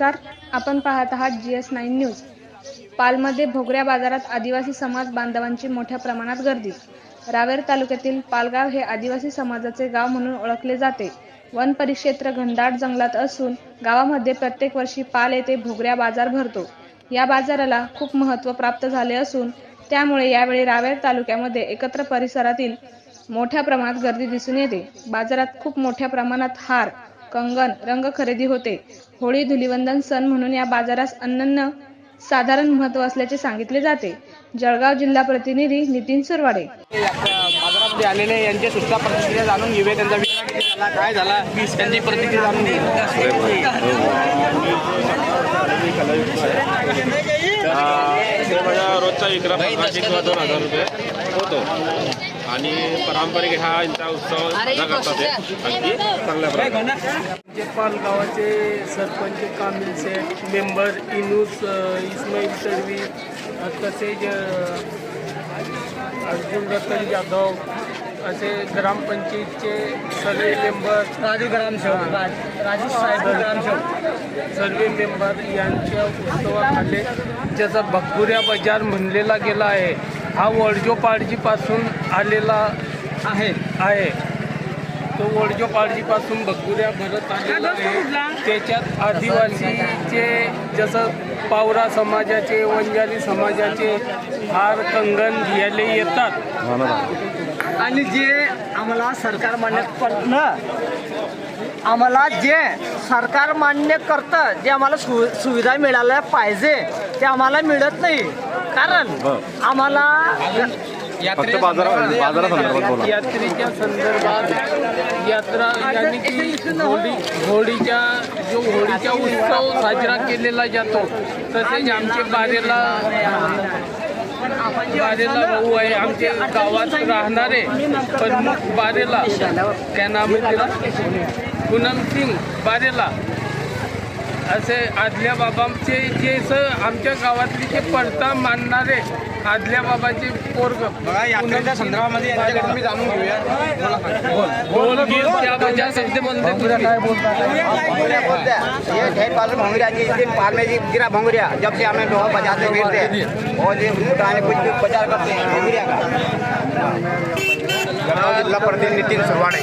नमस्कार. आपण पाहत आहात जी एस नाईन न्यूज. पालमध्ये भोगऱ्या बाजारात आदिवासी समाज बांधवांची मोठ्या प्रमाणात गर्दी. रावेर तालुक्यातील पालगाव हे आदिवासी समाजाचे गाव म्हणून ओळखले जाते. वन परिक्षेत्र घनदाट जंगलात असून गावामध्ये प्रत्येक वर्षी पाल येथे भोगऱ्या बाजार भरतो. या बाजाराला खूप महत्त्व प्राप्त झाले असून त्यामुळे यावेळी रावेर तालुक्यामध्ये एकत्र परिसरातील मोठ्या प्रमाणात गर्दी दिसून येते. बाजारात खूप मोठ्या प्रमाणात हार कंगन रंग खरेदी होते. होळी धुलिवंदन सण म्हणून या बाजारास अनन्य साधारण महत्त्व असल्याचे सांगितले जाते. जळगाव जिल्हा प्रतिनिधी नितीन सुरवाडे. ते आपल्या बाजारामध्ये आलेले यांच्या सुद्धा प्रतिक्रिया जाणून घेऊया. त्यांचा विचार किती झाला काय झाला त्यांची प्रतिक्रिया जाणून विक्रम पंधराशे किंवा दोन हजार रुपये होतो. आणि पारंपरिक हा यांचा उत्सव साजरा करतात ते. अगदी चांगल्या प्रकारे. पाल गावाचे सरपंच कामिल शेख मेंबर इनूस इस्माईल अ, तसेच अर्जुन रतन जाधव असे ग्रामपंचायतचे सर्व मेंबर राजू ग्रामसेवक राजू साहेब ग्रामसेवक. सर्व मेंबर यांच्या उत्सवाखाली ज्याचा भगपुऱ्या बाजार म्हणलेला गेला आहे हा वडजोपाडजीपासून आलेला आहे. आहे. तो वडजो पाळजीपासून भगुऱ्या भरत आलेला आहे. त्याच्यात आदिवासीचे जसं पावरा समाजाचे वंजारी समाजाचे हार कंगन घ्यायला येतात. आणि जे आम्हाला सरकार मान्य करणं आम्हाला जे सरकार मान्य करतं जे आम्हाला सु सुविधा मिळाल्या पाहिजे ते आम्हाला मिळत नाही. कारण आम्हाला फक्त बाजारा बाजारासंदर्भात बोला. यात्रेच्या संदर्भात यात्रा यानी की होळी होळीच्या जो होळीचा उत्सव साजरा केलेला जातो तसेच आमचे बारेला बारेला भाऊ आहे आमच्या गावात राहणारे प्रमुख बारेला त्या आहे तिला? पूनम सिंग बारेला. असे आदल्या बाबांचे जे स आमच्या गावातले जे पडता मानणारे आदल्या बाबाचे पोरग. बघा यात्रेच्या संदर्भामध्ये बोल. गीत त्या बजा शब्द बोलते भंगुरिया बोलते हैं। ये ढेर पाल भंगुरिया जी इस दिन पाल में जी गिरा भंगुरिया जब से हमें लोग बजाते फिरते हैं। और ये गाने कुछ भी प्रचार करते हैं। भंगुरिया का जळगाव जिल्हा प्रतिनिधी नितीन सुरवाडे